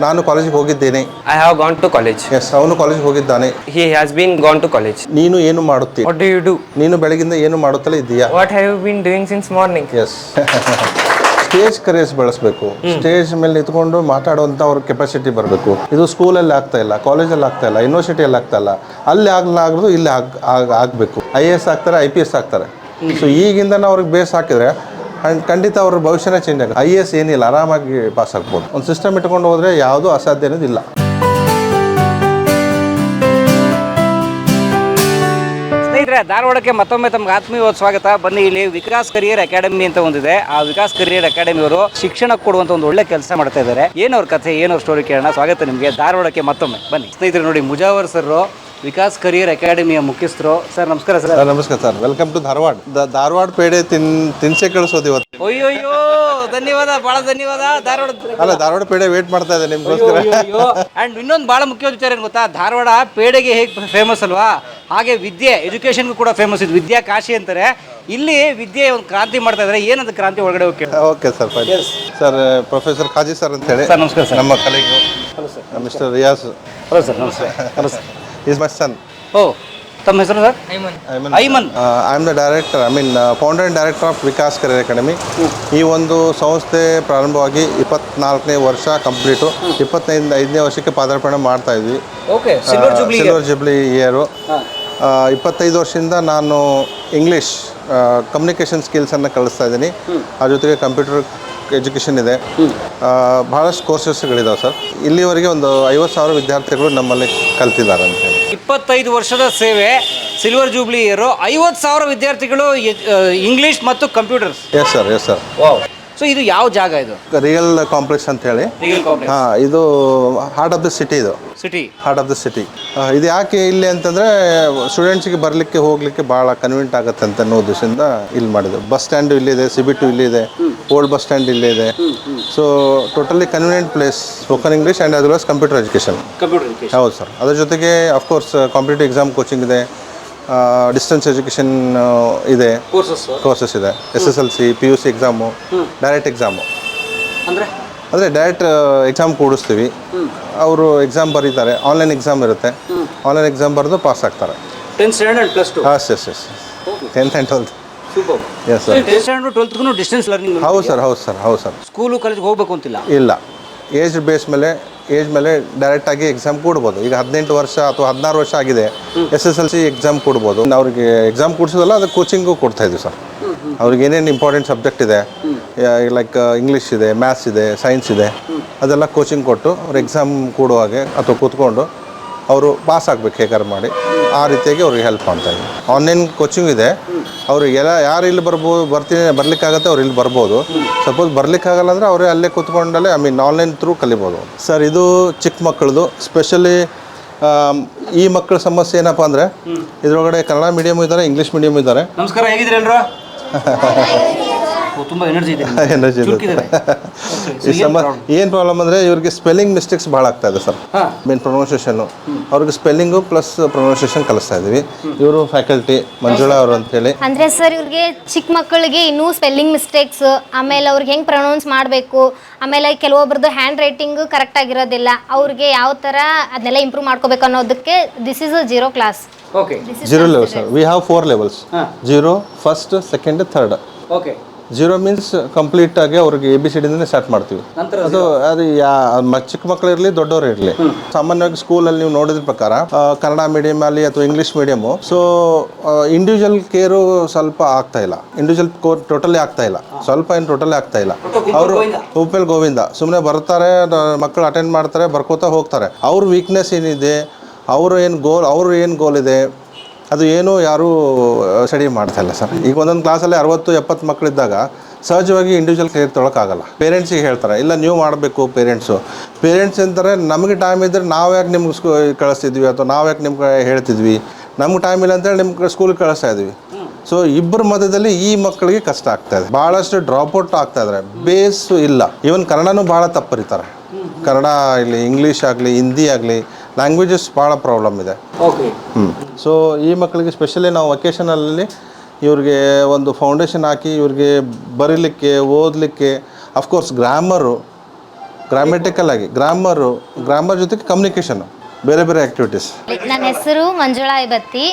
ನಾನು ಕಾಲೇಜಿಗೆ ಹೋಗಿದ್ದೇನೆ. I have gone to college yes ಅವನು ಕಾಲೇಜ್ ಹೋಗಿದ್ದಾನೆ. He has been gone to college ನೀನು ಏನು ಮಾಡುತ್ತಿ? ವಾಟ್ ಡು ಯು ಡು ನೀನು ಬೆಳಗಿಂದ ಏನು ಮಾಡುತ್ತಲೇ ಇದ್ದೀಯಾ? What have you been doing since morning yes stage courage ಬಳಸಬೇಕು. ಸ್ಟೇಜ್ ಮೇಲೆ ನಿಂತ್ಕೊಂಡು ಮಾತಾಡುವಂತ ಅವ್ರ ಕೆಪಾಸಿಟಿ ಬರಬೇಕು. ಇದು ಸ್ಕೂಲಲ್ಲಿ ಆಗ್ತಾ ಇಲ್ಲ ಕಾಲೇಜಲ್ಲಿ ಆಗ್ತಾ ಇಲ್ಲ ಯೂನಿವರ್ಸಿಟಿಯಲ್ಲಿ ಆಗ್ತಾ ಇಲ್ಲ. ಅಲ್ಲಿ ಆಗ್ಲಾಗ್ದು ಇಲ್ಲಿ ಆಗ್ ಆಗ್- ಆಗಬೇಕು. ಐ ಎ ಎಸ್ ಆಗ್ತಾರೆ ಐ ಪಿ ಎಸ್ ಆಗ್ತಾರೆ. ಸೊ ಈಗಿಂದ ಅವ್ರಿಗೆ ಬೇಸ್ ಹಾಕಿದ್ರೆ ಖಂಡಿತ ಅವ್ರ ಭವಿಷ್ಯನೇ ಚೇಂಜ್ ಆಗುತ್ತೆ. ಐ ಎಸ್ ಏನಿಲ್ಲ, ಆರಾಮಾಗಿ ಪಾಸ್ ಆಗ್ಬೋದು. ಒಂದು ಸಿಸ್ಟಮ್ ಇಟ್ಕೊಂಡು ಹೋದರೆ ಯಾವುದೂ ಅಸಾಧ್ಯ ಅನ್ನೋದಿಲ್ಲ ಸ್ನೇಹಿತರೆ, ಧಾರವಾಡಕ್ಕೆ ಮತ್ತೊಮ್ಮೆ ತಮ್ಗೆ ಆತ್ಮೀಯವಾದ ಸ್ವಾಗತ. ಬನ್ನಿ, ಇಲ್ಲಿ ವಿಕಾಸ್ ಕರಿಯರ್ ಅಕಾಡೆಮಿ ಅಂತ ಒಂದಿದೆ. ಆ ವಿಕಾಸ್ ಕರಿಯರ್ ಅಕಾಡೆಮಿ ಅವರು ಶಿಕ್ಷಣ ಕೊಡುವಂತ ಒಂದು ಒಳ್ಳೆ ಕೆಲಸ ಮಾಡ್ತಾ ಇದ್ದಾರೆ. ಏನವ್ರ ಕಥೆ ಏನೋ ಸ್ಟೋರಿ ಕೇಳೋಣ. ಸ್ವಾಗತ ನಿಮಗೆ. ಧಾರವಾಡಕ್ಕೆ ಮತ್ತೊಮ್ಮೆ. ಬನ್ನಿ. ಸ್ನೇಹಿತರೆ, ನೋಡಿ, ಮುಜಾವರ್ ಸರ್ ವಿಕಾಸ್ ಕರಿಯರ್ ಅಕಾಡೆಮಿಯ ಮುಖ್ಯಸ್ಥರು. ಸರ್ ನಮಸ್ಕಾರ ಸರ್. ಸರ್ ನಮಸ್ಕಾರ sir. Welcome to Dharwad. The- Dharwad peda ತಿನ್ ತಿನ್ಸೆ ಕಳಿಸೋದು ಇವತ್ತು. ಅಯ್ಯೋಯ್ಯೋ ಧನ್ಯವಾದ ಬಹಳ ಧನ್ಯವಾದ. ಧಾರವಾಡ ಅಲ್ಲ ಧಾರವಾಡ ಪೇಡೆ ವೇಟ್ ಮಾಡ್ತಾ ಇದೆ ನಿಮ್ಗೋಸ್ಕರ. ಅಂಡ್ ಇನ್ನೊಂದು ಬಹಳ ಮುಖ್ಯವಾದ ವಿಚಾರ ಏನು ಗೊತ್ತಾ? ಧಾರವಾಡ ಪೇಡೆಗೆ ಹೇಗೆ ಫೇಮಸ್ ಅಲ್ವಾ? ಹಾಗೆ ವಿದ್ಯೆ ಎಜುಕೇಶನ್ಗೂ ಕೂಡ ಫೇಮಸ್ ಇದು. ವಿದ್ಯಾ ಕಾಶಿ ಅಂತಾರೆ. ಇಲ್ಲಿ ವಿದ್ಯೆ ಒಂದು ಕ್ರಾಂತಿ ಮಾಡ್ತಾ ಇದ್ದಾರೆ ಏನಂತ ಕ್ರಾಂತಿ ಒಳಗಡೆ ಹೋಗಿ okay sir fine sir professor Khaji sir ಅಂತ ಹೇಳಿ. ಸರ್ ನಮಸ್ಕಾರ ಸರ್. ನಮ್ಮ ಕಲೆಗೂ ಮಿಸ್ಟರ್ ರಿಯಾಸ್ ಹಲೋ ಸರ್ ನಮಸ್ತೆ. Hello sir is my son ಓ ತಮ್ಮ ಹೆಸರು sir? Aiman. I am the director I mean founder and director of Vikas career academy ಈ ಒಂದು ಸಂಸ್ಥೆ ಪ್ರಾರಂಭವಾಗಿ ಇಪ್ಪತ್ನಾಲ್ಕನೇ ವರ್ಷ ಕಂಪ್ಲೀಟು. ಇಪ್ಪತ್ತೈದು ಐದನೇ ವರ್ಷಕ್ಕೆ ಪಾದಾರ್ಪಣೆ ಮಾಡ್ತಾ ಇದ್ವಿ. Okay silver jubilee silver jubilee year ಇಪ್ಪತ್ತೈದು ವರ್ಷದಿಂದ ನಾನು ಇಂಗ್ಲೀಷ್ ಕಮ್ಯುನಿಕೇಷನ್ ಸ್ಕಿಲ್ಸನ್ನು ಕಲಿಸ್ತಾ ಇದ್ದೀನಿ. ಅದ್ರ ಜೊತೆಗೆ ಕಂಪ್ಯೂಟರ್ ಎಜುಕೇಷನ್ ಇದೆ. ಆ, ಭಾಳಷ್ಟು ಕೋರ್ಸಸ್ಗಳಿದಾವೆ ಸರ್. ಇಲ್ಲಿವರೆಗೆ ಒಂದು ಐವತ್ತು ಸಾವಿರ ವಿದ್ಯಾರ್ಥಿಗಳು ನಮ್ಮಲ್ಲಿ ಕಲ್ತಿದ್ದಾರೆ ಅಂತ ಹೇಳಿ. ಇಪ್ಪತ್ತೈದು ವರ್ಷದ ಸೇವೆ ಸಿಲ್ವರ್ ಜೂಬ್ಲಿ ಇಯರು ಐವತ್ತು ಸಾವಿರ ವಿದ್ಯಾರ್ಥಿಗಳು ಇಂಗ್ಲಿಷ್ ಮತ್ತು computers yes sir yes sir so ಇದು ಯಾವ ಜಾಗ ಇದು? ರಿಯಲ್ ಕಾಂಪ್ಲೆಕ್ಸ್ ಅಂತ ಹೇಳಿ. ರಿಯಲ್ ಕಾಂಪ್ಲೆಕ್ಸ್ ಹಾಂ ಇದು ಹಾರ್ಟ್ ಆಫ್ ದ ಸಿಟಿ ಇದು. City heart of the city ಇದು ಯಾಕೆ ಇಲ್ಲಿ ಅಂತಂದರೆ ಸ್ಟೂಡೆಂಟ್ಸಿಗೆ ಬರಲಿಕ್ಕೆ ಹೋಗಲಿಕ್ಕೆ ಭಾಳ ಕನ್ವೀನಿಯಂಟ್ ಆಗುತ್ತೆ ಅಂತ ಅನ್ನೋ ಉದ್ದೇಶದಿಂದ ಇಲ್ಲಿ ಮಾಡಿದ್ರು ಬಸ್ ಸ್ಟ್ಯಾಂಡು ಇಲ್ಲಿದೆ ಸಿಬಿಟು ಇಲ್ಲಿದೆ ಓಲ್ಡ್ ಬಸ್ ಸ್ಟ್ಯಾಂಡ್ ಇಲ್ಲಿದೆ. So totally convenient place spoken English and as well computer education computer ಹೌದು ಸರ್ ಅದ್ರ ಜೊತೆಗೆ of course competitive exam coaching ಇದೆ. ಡಿಸ್ಟೆನ್ಸ್ ಎಜುಕೇಷನ್ ಇದೆ. ಕೋರ್ಸಸ್ ಕೋರ್ಸಸ್ ಇದೆ. S S L C P U C exam direct exam ಅಂದರೆ? ಅಂದರೆ direct exam ಕೂಡಿಸ್ತೀವಿ. ಅವರು ಎಕ್ಸಾಮ್ ಬರೀತಾರೆ. ಆನ್ಲೈನ್ ಎಕ್ಸಾಮ್ ಇರುತ್ತೆ. ಆನ್ಲೈನ್ ಎಕ್ಸಾಮ್ ಬರೆದು ಪಾಸ್ ಆಗ್ತಾರೆ. Tenth standard and plus two ಹಾಂ yes yes tenth and twelfth super yes sir tenth standard ಟ್ವೆಲ್ತ್ಗೂ distance learning ಹೌದು ಸರ್ ಹೌದು ಸರ್ ಹೌದು ಸರ್ ಸ್ಕೂಲು ಕಾಲೇಜ್ಗೆ ಹೋಗಬೇಕು ಅಂತಿಲ್ಲ? ಇಲ್ಲ. ಏಜ್ ಬೇಸ್ ಮೇಲೆ ಏಜ್ ಮೇಲೆ ಡೈರೆಕ್ಟಾಗಿ ಎಕ್ಸಾಮ್ ಕೊಡ್ಬೋದು. ಈಗ ಹದಿನೆಂಟು ವರ್ಷ ಅಥವಾ ಹದಿನಾರು ವರ್ಷ ಆಗಿದೆ S S L C exam ಕೊಡ್ಬೋದು. ಅವ್ರಿಗೆ ಎಕ್ಸಾಮ್ ಕೊಡಿಸೋದಲ್ಲ ಅದಕ್ಕೆ ಕೋಚಿಂಗು ಕೊಡ್ತಾ ಇದ್ವಿ ಸರ್. ಅವ್ರಿಗೆ ಏನೇನು ಇಂಪಾರ್ಟೆಂಟ್ ಸಬ್ಜೆಕ್ಟ್ ಇದೆ ಲೈಕ್ ಇಂಗ್ಲೀಷ್ ಇದೆ ಮ್ಯಾಥ್ಸ್ ಇದೆ ಸೈನ್ಸ್ ಇದೆ, ಅದೆಲ್ಲ ಕೋಚಿಂಗ್ ಕೊಟ್ಟು ಅವ್ರು ಎಕ್ಸಾಮ್ ಕೊಡುವಾಗೆ ಅಥವಾ ಕೂತ್ಕೊಂಡು ಅವರು ಪಾಸ್ ಆಗಬೇಕು ಹೇಗಾರು ಮಾಡಿ. ಆ ರೀತಿಯಾಗಿ ಅವ್ರಿಗೆ ಹೆಲ್ಪ್ ಮಾಡ್ತಾ ಇದ್ದೀವಿ ಆನ್ಲೈನ್ ಕೋಚಿಂಗ್ ಇದೆ. ಅವರು ಎಲ್ಲ ಯಾರು ಇಲ್ಲಿ ಬರ್ಬೋದು ಬರ್ತೀನಿ ಬರ್ಲಿಕ್ಕಾಗತ್ತೆ ಅವ್ರು ಇಲ್ಲಿ ಬರ್ಬೋದು. ಸಪೋಸ್ ಬರ್ಲಿಕ್ಕಾಗಲ್ಲ ಅಂದರೆ ಅವರೇ ಅಲ್ಲೇ ಕೂತ್ಕೊಂಡಲ್ಲೇ ಐ ಮೀನ್ ಆನ್ಲೈನ್ ಥ್ರೂ ಕಲಿಬೋದು. ಸರ್ ಇದು ಚಿಕ್ಕ ಮಕ್ಕಳದು ಸ್ಪೆಷಲಿ ಈ ಮಕ್ಕಳ ಸಮಸ್ಯೆ ಏನಪ್ಪ ಅಂದರೆ ಇದರೊಳಗಡೆ ಕನ್ನಡ ಮೀಡಿಯಮ್ ಇದ್ದಾರೆ ಇಂಗ್ಲೀಷ್ ಮೀಡಿಯಮ್ ಇದ್ದಾರೆ ನಮಸ್ಕಾರ ಹೇಗಿದ್ದೀರಿ ತುಂಬಾ ಎನರ್ಜಿ ಇದೆ ಎನರ್ಜಿ ಇದೆ ಈ ಸಮ ಏನು ಪ್ರಾಬ್ಲಮ್ ಅಂದ್ರೆ ಇವ್ರಿಗೆ ಸ್ಪೆಲ್ಲಿಂಗ್ ಮಿಸ್ಟೇಕ್ಸ್ ಭಾಳ ಆಗ್ತಾ ಇದೆ ಸರ್. ಮೇನ್ ಪ್ರೊನೌನ್ಸಿಯೇಷನ್ನು ಅವ್ರಿಗೆ ಸ್ಪೆಲ್ಲಿಂಗು ಪ್ಲಸ್ ಪ್ರೊನೌನ್ಸಿಯೇಷನ್ ಕಲಿಸ್ತಾ ಇದೀವಿ. ಇವರು ಫ್ಯಾಕಲ್ಟಿ ಮಂಜುಳಾ ಅವರು ಅಂತೇಳಿ ಅಂದ್ರೆ ಸರ್ ಇವ್ರಿಗೆ ಚಿಕ್ಕ ಮಕ್ಕಳಿಗೆ ಇನ್ನೂ ಸ್ಪೆಲ್ಲಿಂಗ್ ಮಿಸ್ಟೇಕ್ಸ್ ಆಮೇಲೆ ಅವ್ರಿಗೆ ಹೆಂಗೆ ಪ್ರೊನೌನ್ಸ್ ಮಾಡಬೇಕು ಆಮೇಲೆ ಕೆಲವೊಬ್ರದ್ದು ಹ್ಯಾಂಡ್ ರೈಟಿಂಗ್ ಕರೆಕ್ಟ್ ಆಗಿರೋದಿಲ್ಲ ಅವ್ರಿಗೆ ಯಾವ ತರ ಅದನ್ನೆಲ್ಲ ಇಂಪ್ರೂವ್ ಮಾಡ್ಕೋಬೇಕು ಅನ್ನೋದಕ್ಕೆ this is a zero class okay zero level sir we have four levels. Zero first second third okay zero means complete ಆಗಿ ಅವ್ರಿಗೆ ಎ ಬಿ ಸಿ ಡಿಂದನೇ ಸ್ಟಾರ್ಟ್ ಮಾಡ್ತೀವಿ. ಅದು ಅದು ಯಾ ಮ- ಚಿಕ್ಕ ಮಕ್ಕಳು ಇರಲಿ ದೊಡ್ಡವರು ಇರಲಿ. ಸಾಮಾನ್ಯವಾಗಿ ಸ್ಕೂಲಲ್ಲಿ ನೀವು ನೋಡಿದ ಪ್ರಕಾರ ಆ, ಕನ್ನಡ ಮೀಡಿಯಂ ಅಲ್ಲಿ ಅಥವಾ English medium so individual care ಸ್ವಲ್ಪ ಆಗ್ತಾ ಇಲ್ಲ. ಇಂಡಿವಿಜುವಲ್ ಕೋರ್ ಟೋಟಲಿ ಆಗ್ತಾ ಇಲ್ಲ. ಸ್ವಲ್ಪ ಏನು ಟೋಟಲಿ ಆಗ್ತಾ ಇಲ್ಲ. ಅವರು ಉಪ್ಪಲ್ ಗೋವಿಂದ. ಸುಮ್ಮನೆ ಬರ್ತಾರೆ ನ- ಮಕ್ಕಳು ಅಟೆಂಡ್ ಮಾಡ್ತಾರೆ ಬರ್ಕೋತಾ ಹೋಗ್ತಾರೆ. ಅವ್ರ ವೀಕ್ನೆಸ್ ಏನಿದೆ ಅವರು ಏನು ಗೋಲ್ ಅವರು ಏನು ಗೋಲ್ ಇದೆ ಅದು ಏನು ಯಾರೂ ಸ್ಟಡಿ ಮಾಡ್ತಾ ಇಲ್ಲ ಸರ್. ಈಗ ಒಂದೊಂದು ಕ್ಲಾಸಲ್ಲಿ ಅರವತ್ತು, ಎಪ್ಪತ್ತು ಮಕ್ಕಳಿದ್ದಾಗ ಸಹಜವಾಗಿ ಇಂಡಿವಿಜುವಲ್ ಕೇರ್ ತೊಗೊಳಕ್ಕಾಗಲ್ಲ ಪೇರೆಂಟ್ಸಿಗೆ ಹೇಳ್ತಾರೆ, ಇಲ್ಲ, ನೀವು ಮಾಡಬೇಕು ಪೇರೆಂಟ್ಸು ಪೇರೆಂಟ್ಸ್ ಅಂತಾರೆ, ನಮಗೆ ಟೈಮ್ ಇದ್ದರೆ ನಾವು ಯಾಕೆ ನಿಮ್ಗೆ ಸ್ಕೂ, ಕಳಿಸ್ತಿದ್ವಿ ಅಥವಾ ನಾವು ಯಾಕೆ ನಿಮ್ಗೆ ಹೇಳ್ತಿದ್ವಿ? ನಮ್ಗೆ ಟೈಮ್ ಇಲ್ಲ ಅಂತೇಳಿ ನಿಮ್ಮ ಸ್ಕೂಲಿಗೆ ಕಳಿಸ್ತಾ ಇದ್ವಿ. ಸೊ ಇಬ್ಬರ ಮಧ್ಯದಲ್ಲಿ ಈ ಮಕ್ಕಳಿಗೆ ಕಷ್ಟ ಆಗ್ತಾ ಇದೆ. ಭಾಳಷ್ಟು ಡ್ರಾಪ್ಔಟ್ ಆಗ್ತಾ ಇದ್ದಾರೆ ಬೇಸು ಇಲ್ಲ. ಈವನ್ ಕನ್ನಡನೂ ಭಾಳ ತಪ್ಪರಿತಾರೆ. ಕನ್ನಡ ಆಗಲಿ ಇಂಗ್ಲೀಷ್ ಆಗಲಿ ಹಿಂದಿ ಆಗಲಿ ಲ್ಯಾಂಗ್ವೇಜಸ್ ಭಾಳ ಪ್ರಾಬ್ಲಮ್ ಇದೆ. ಓಕೆ ಹ್ಞೂ ಸೊ ಈ ಮಕ್ಕಳಿಗೆ ಸ್ಪೆಷಲಿ ನಾವು ವೆಕೇಷನಲ್ಲಿ ಇವ್ರಿಗೆ ಒಂದು ಫೌಂಡೇಶನ್ ಹಾಕಿ ಇವ್ರಿಗೆ ಬರೀಲಿಕ್ಕೆ ಓದಲಿಕ್ಕೆ ಅಫ್ಕೋರ್ಸ್ ಗ್ರಾಮರು ಗ್ರಾಮೆಟಿಕಲ್ ಆಗಿ ಗ್ರಾಮರು ಗ್ರಾಮರ್ ಜೊತೆಗೆ ಕಮ್ಯುನಿಕೇಷನ್ ಬೇರೆ ಬೇರೆ ಆಕ್ಟಿವಿಟೀಸ್ ನನ್ನ ಹೆಸರು ಮಂಜುಳಾ ಐಬತ್ತಿ.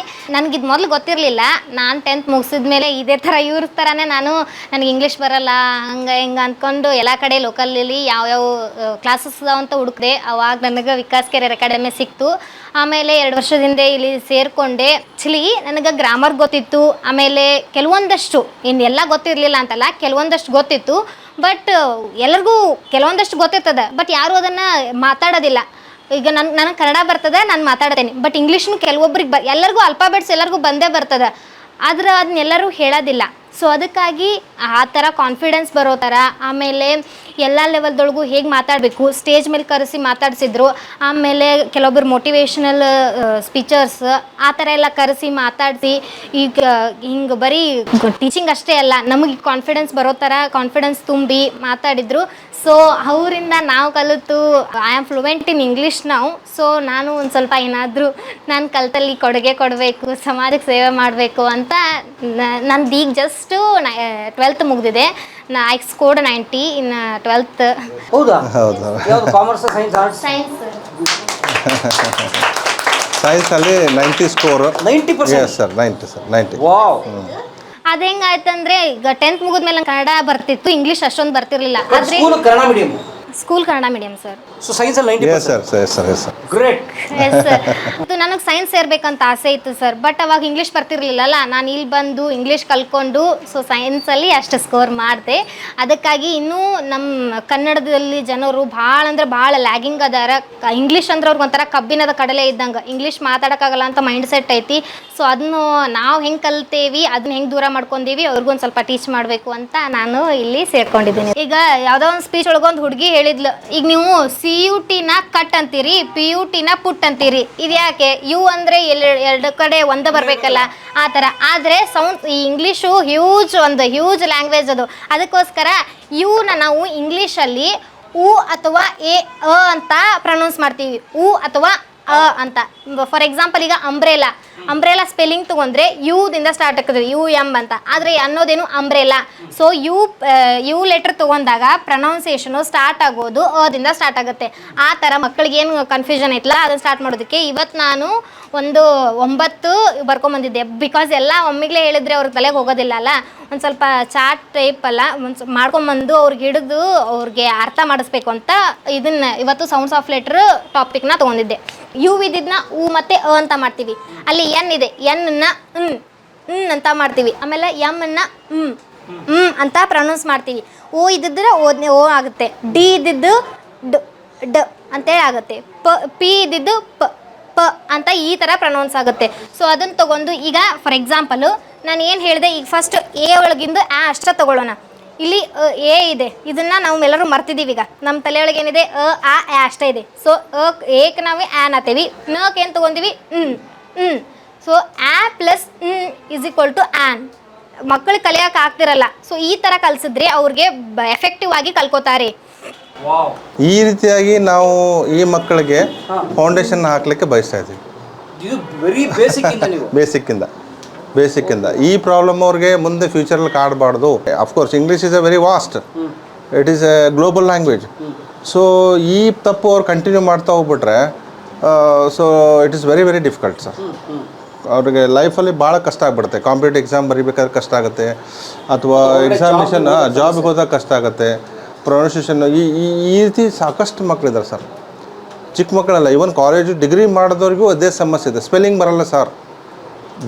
ಇದು ಮೊದಲು ಗೊತ್ತಿರಲಿಲ್ಲ. ನಾನು ಟೆಂತ್ ಮುಗಿಸಿದ ಮೇಲೆ ಇದೇ ಥರ ಇವ್ರ ಥರನೇ ನಾನು ನನಗೆ ಇಂಗ್ಲೀಷ್ ಬರಲ್ಲ, ಹಂಗೆ ಹಿಂಗೆ ಅಂದ್ಕೊಂಡು ಎಲ್ಲ ಕಡೆ ಲೋಕಲಲ್ಲಿ ಯಾವ್ಯಾವ ಕ್ಲಾಸಸ್ ಅಂತ ಹುಡುಕಿದೆ. ಅವಾಗ ನನಗೆ ವಿಕಾಸ್ ಕೆರಿಯರ್ ಅಕಾಡೆಮಿ ಸಿಕ್ತು. ಆಮೇಲೆ ಎರಡು ವರ್ಷದಿಂದ ಇಲ್ಲಿ ಸೇರಿಕೊಂಡೆ. ಆ್ಯಕ್ಚುಲಿ ನನಗೆ ಗ್ರಾಮರ್ ಗೊತ್ತಿತ್ತು. ಆಮೇಲೆ ಕೆಲವೊಂದಷ್ಟು ಇನ್ನು ಎಲ್ಲ ಗೊತ್ತಿರಲಿಲ್ಲ ಅಂತಲ್ಲ, ಕೆಲವೊಂದಷ್ಟು ಗೊತ್ತಿತ್ತು. ಬಟ್ ಎಲ್ಲರಿಗೂ ಕೆಲವೊಂದಷ್ಟು ಗೊತ್ತಿರ್ತದೆ. ಬಟ್ ಯಾರೂ ಅದನ್ನು ಮಾತಾಡೋದಿಲ್ಲ. ಈಗ ನನ್, ನನಗೆ ಕನ್ನಡ ಬರ್ತದೆ, ನಾನು ಮಾತಾಡ್ತೇನೆ. ಬಟ್ ಇಂಗ್ಲೀಷ್ನ ಕೆಲವೊಬ್ರಿಗೆ ಬ, ಎಲ್ಲರಿಗೂ ಅಲ್ಫಾಬೆಟ್ಸ್ ಎಲ್ಲರಿಗೂ ಬಂದೇ ಬರ್ತದೆ. ಆದ್ರೆ ಅದನ್ನೆಲ್ಲರೂ ಹೇಳೋದಿಲ್ಲ. ಸೊ ಅದಕ್ಕಾಗಿ ಆ ಥರ ಕಾನ್ಫಿಡೆನ್ಸ್ ಬರೋ ಥರ ಆಮೇಲೆ ಎಲ್ಲ ಲೆವೆಲ್ದೊಳಗೂ ಹೇಗೆ ಮಾತಾಡಬೇಕು ಸ್ಟೇಜ್ ಮೇಲೆ ಕರೆಸಿ ಮಾತಾಡಿಸಿದ್ರು, ಆಮೇಲೆ ಕೆಲವೊಬ್ಬರು ಮೋಟಿವೇಶ್ನಲ್ ಸ್ಪೀಚರ್ಸ್ ಆ ಥರ ಎಲ್ಲ ಕರೆಸಿ ಮಾತಾಡಿಸಿ, ಈಗ, ಹಿಂಗೆ ಬರೀ ಟೀಚಿಂಗ್ ಅಷ್ಟೇ ಅಲ್ಲ, ನಮಗೆ ಕಾನ್ಫಿಡೆನ್ಸ್ ಬರೋ ಥರ ಕಾನ್ಫಿಡೆನ್ಸ್ ತುಂಬಿ ಮಾತಾಡಿದ್ರು ಸೊ ಅವರಿಂದ ನಾವು ಕಲಿತು I am fluent in English ನಾವು ಸೊ ನಾನು ಒಂದು ಸ್ವಲ್ಪ ಏನಾದರೂ ನಾನು ಕಲ್ತಲ್ಲಿ ಕೊಡುಗೆ ಕೊಡಬೇಕು ಸಮಾಜಕ್ಕೆ ಸೇವೆ ಮಾಡಬೇಕು ಅಂತ ನಂದು ಈಗ ಜಸ್ಟು ಟ್ವೆಲ್ತ್ ಮುಗಿದಿದೆ. ನಾ I scored ninety in twelfth ಹೌದಾ? ಹೌದು. ಯಾವ್ದು commerce science arts science ಸೈನ್ಸಲ್ಲಿ ninety score ninety sir ninety sir ninety wow ಅದು ಹೆಂಗಾಯ್ತಂದ್ರೆ ಈಗ ಟೆಂತ್ ಮುಗಿದ್ಮೇಲೆ ಕನ್ನಡ ಬರ್ತಿತ್ತು ಇಂಗ್ಲಿಷ್ ಅಷ್ಟೊಂದು ಬರ್ತಿರ್ಲಿಲ್ಲ. ಆದ್ರೆ school Kannada medium school Kannada medium sir so science ಅಲ್ಲಿ ninety yes sir sir yes sir yes sir great yes sir ಮತ್ತು ನನಗೆ ಸೈನ್ಸ್ ಸೇರ್ಬೇಕಂತ ಆಸೆ ಇತ್ತು ಸರ್ ಬಟ್ ಅವಾಗ ಇಂಗ್ಲೀಷ್ ಬರ್ತಿರ್ಲಿಲ್ಲಲ್ಲ ನಾನು ಇಲ್ಲಿ ಬಂದು ಇಂಗ್ಲೀಷ್ ಕಲ್ತ್ಕೊಂಡು ಸೊ ಸೈನ್ಸಲ್ಲಿ ಅಷ್ಟು ಸ್ಕೋರ್ ಮಾಡಿದೆ. ಅದಕ್ಕಾಗಿ ಇನ್ನೂ ನಮ್ಮ ಕನ್ನಡದಲ್ಲಿ ಜನರು ಭಾಳ ಅಂದ್ರೆ ಭಾಳ ಲ್ಯಾಗಿಂಗ್ ಅದಾರ. ಕ- ಇಂಗ್ಲೀಷ್ ಅಂದ್ರೆ ಅವ್ರಿಗೆ ಒಂಥರ ಕಬ್ಬಿನದ ಕಡಲೆ ಇದ್ದಂಗೆ. ಇಂಗ್ಲೀಷ್ ಮಾತಾಡೋಕ್ಕಾಗಲ್ಲ ಅಂತ ಮೈಂಡ್ ಸೆಟ್ ಐತಿ. ಸೊ ಅದನ್ನು ನಾವು ಹೆಂಗೆ ಕಲ್ತೇವಿ ಅದನ್ನ ಹೆಂಗೆ ದೂರ ಮಾಡ್ಕೊಂಡೀವಿ ಅವ್ರಿಗೊಂದು ಸ್ವಲ್ಪ ಟೀಚ್ ಮಾಡಬೇಕು ಅಂತ ನಾನು ಇಲ್ಲಿ ಸೇರ್ಕೊಂಡಿದ್ದೀನಿ. ಈಗ ಯಾವುದೋ ಒಂದು ಸ್ಪೀಚ್ ಒಳಗೊಂದು ಹುಡುಗಿ ಹೇಳಿದ್ಲು. ಈಗ ನೀವು ಸಿ ಯು ಟಿನ ಕಟ್ ಅಂತೀರಿ ಪಿ ಯು ಟಿನ ಪುಟ್ ಅಂತೀರಿ. ಇದ್ಯಾಕೆ ಯು ಅಂದರೆ ಎಲ್ಲ ಎರಡು ಕಡೆ ಒಂದೇ ಬರಬೇಕಲ್ಲ, ಆ ಥರ. ಆದರೆ ಸೌಂಡ್ ಈ ಇಂಗ್ಲೀಷು ಹ್ಯೂಜ್ ಒಂದು ಹ್ಯೂಜ್ ಲ್ಯಾಂಗ್ವೇಜ್ ಅದು. ಅದಕ್ಕೋಸ್ಕರ ಯುನ ನಾವು ಇಂಗ್ಲೀಷಲ್ಲಿ ಉ ಅಥವಾ ಎ ಅ ಅಂತ ಪ್ರೊನೌನ್ಸ್ ಮಾಡ್ತೀವಿ. ಉ ಅಥವಾ ಅ ಅಂತ. ಫಾರ್ ಎಕ್ಸಾಂಪಲ್ ಈಗ ಅಂಬ್ರೇಲಾ ಅಂಬ್ರೇಲಾ ಸ್ಪೆಲ್ಲಿಂಗ್ ತಗೊಂಡ್ರೆ ದಿಂದ ಸ್ಟಾರ್ಟ್ ಆಗ್ತದೆ ಯು ಎಂ ಅಂತ. ಆದರೆ ಅನ್ನೋದೇನು umbrella so U U letter ತಗೊಂಡಾಗ ಪ್ರೊನೌನ್ಸಿಯೇಷನು ಸ್ಟಾರ್ಟ್ ಆಗೋದು ಅದಿಂದ ಸ್ಟಾರ್ಟ್ ಆಗುತ್ತೆ. ಆ ಥರ ಮಕ್ಕಳಿಗೆ ಏನು ಕನ್ಫ್ಯೂಷನ್ ಐತಲ್ಲ, ಅದನ್ನು ಸ್ಟಾರ್ಟ್ ಮಾಡೋದಕ್ಕೆ ಇವತ್ತು ನಾನು ಒಂದು ಒಂಬತ್ತು ಬರ್ಕೊಂಬಂದಿದ್ದೆ. ಬಿಕಾಸ್ ಎಲ್ಲ ಒಮ್ಮಿಗ್ಲೇ ಹೇಳಿದ್ರೆ ಅವ್ರ ತಲೆಗೆ ಹೋಗೋದಿಲ್ಲ ಅಲ್ಲ. ಒಂದು ಸ್ವಲ್ಪ ಚಾಟ್ ಟೈಪ್ ಅಲ್ಲ, ಒಂದು ಮಾಡ್ಕೊಂಬಂದು ಅವ್ರಿಗೆ ಹಿಡಿದು ಅವ್ರಿಗೆ ಅರ್ಥ ಮಾಡಿಸ್ಬೇಕು ಅಂತ ಇದನ್ನ ಇವತ್ತು ಸೌಂಡ್ಸ್ ಆಫ್ ಲೆಟ್ರ್ ಟಾಪಿಕ್ನ ತೊಗೊಂಡಿದ್ದೆ. ಯು ವಿದ್ದಿದ್ನ ಉ ಮತ್ತು ಅ ಅಂತ ಮಾಡ್ತೀವಿ. ಅಲ್ಲಿ ಎನ್ ಇದೆ. ಎನ್ನ ಹ್ಮ್ ಹ್ಮ್ ಅಂತ ಮಾಡ್ತೀವಿ. ಆಮೇಲೆ ಎಂ ಅನ್ನ ಹ್ಮ್. ಹ್ಮ್ ಅಂತ ಪ್ರೊನೌನ್ಸ್ ಮಾಡ್ತೀವಿ. ಓ ಇದ್ದಿದ್ರೆ ಓ ಓ ಆಗುತ್ತೆ. ಡಿ ಇದ್ದಿದ್ದು ಡ ಡ ಅಂತೇಳಿ ಆಗುತ್ತೆ. ಪ ಪಿ ಇದ್ದಿದ್ದು ಪ ಪ ಅಂತ ಈ ಥರ ಪ್ರೊನೌನ್ಸ್ ಆಗುತ್ತೆ. ಸೊ ಅದನ್ನು ತಗೊಂಡು ಈಗ ಫಾರ್ ಎಕ್ಸಾಂಪಲು ನಾನು ಏನು ಹೇಳಿದೆ ಈಗ ಫಸ್ಟ್ ಎ ಒಳಗಿಂದು ಆ ಅಷ್ಟ ತಗೊಳ್ಳೋಣ. ಇಲ್ಲಿ ಎ ಇದೆ. ಇದನ್ನು ನಾವು ಎಲ್ಲರೂ ಮರ್ತಿದ್ದೀವಿ ಈಗ. ನಮ್ಮ ತಲೆಯೊಳಗೆ ಏನಿದೆ ಅ ಆ ಅಷ್ಟ ಇದೆ. ಸೊ ಅ ಏಕ್ ನಾವು ಆನ್ ಆತೇವಿ ನಕ್ ಏನು ತೊಗೊಂತೀವಿ? ಹ್ಞೂ ಹ್ಮ್ so A plus N is equal to an ಮಕ್ಕಳು ಕಲಿಯೋಕೆ ಆಗ್ತಿರಲ್ಲ. ಸೊ ಈ ಥರ ಕಲಿಸಿದ್ರೆ ಅವ್ರಿಗೆ ಎಫೆಕ್ಟಿವ್ ಆಗಿ ಕಲ್ಕೋತಾರೆ. ಈ ರೀತಿಯಾಗಿ ನಾವು ಈ ಮಕ್ಕಳಿಗೆ ಫೌಂಡೇಶನ್ ಹಾಕ್ಲಿಕ್ಕೆ ಬಯಸ್ತಾ ಇದ್ದೀವಿ. ಇದು ವೆರಿ ಬೇಸಿಕ್ ಇಂದ ನೀವು. ಬೇಸಿಕ್ಕಿಂದ ಬೇಸಿಕ್ಕಿಂದ ಈ ಪ್ರಾಬ್ಲಮ್ ಅವ್ರಿಗೆ ಮುಂದೆ ಫ್ಯೂಚರಲ್ಲಿ ಕಾಡಬಾರ್ದು. Of course English is a very vast it is a global language so ಈ ತಪ್ಪು ಅವ್ರು ಕಂಟಿನ್ಯೂ ಮಾಡ್ತಾ ಹೋಗ್ಬಿಟ್ರೆ so it is very very difficult sir ಅವ್ರಿಗೆ ಲೈಫಲ್ಲಿ ಭಾಳ ಕಷ್ಟ ಆಗ್ಬಿಡುತ್ತೆ. ಕಾಂಪಿಟೇಟಿವ್ ಎಕ್ಸಾಮ್ ಬರಿಬೇಕಾದ್ರೆ ಕಷ್ಟ ಆಗುತ್ತೆ. ಅಥವಾ ಎಕ್ಸಾಮಿನೇಷನ್ ಜಾಬ್ಗೆ ಹೋದಾಗ ಕಷ್ಟ ಆಗುತ್ತೆ. ಪ್ರೊನೌನ್ಸಿಯೇಷನ್ ಈ ಈ ಈ ರೀತಿ ಸಾಕಷ್ಟು ಮಕ್ಕಳಿದ್ದಾರೆ ಸರ್. ಚಿಕ್ಕ ಮಕ್ಕಳಲ್ಲ ಇವನ್ ಕಾಲೇಜು ಡಿಗ್ರಿ ಮಾಡಿದವ್ರಿಗೂ ಅದೇ ಸಮಸ್ಯೆ ಇದೆ. ಸ್ಪೆಲ್ಲಿಂಗ್ ಬರಲ್ಲ sir.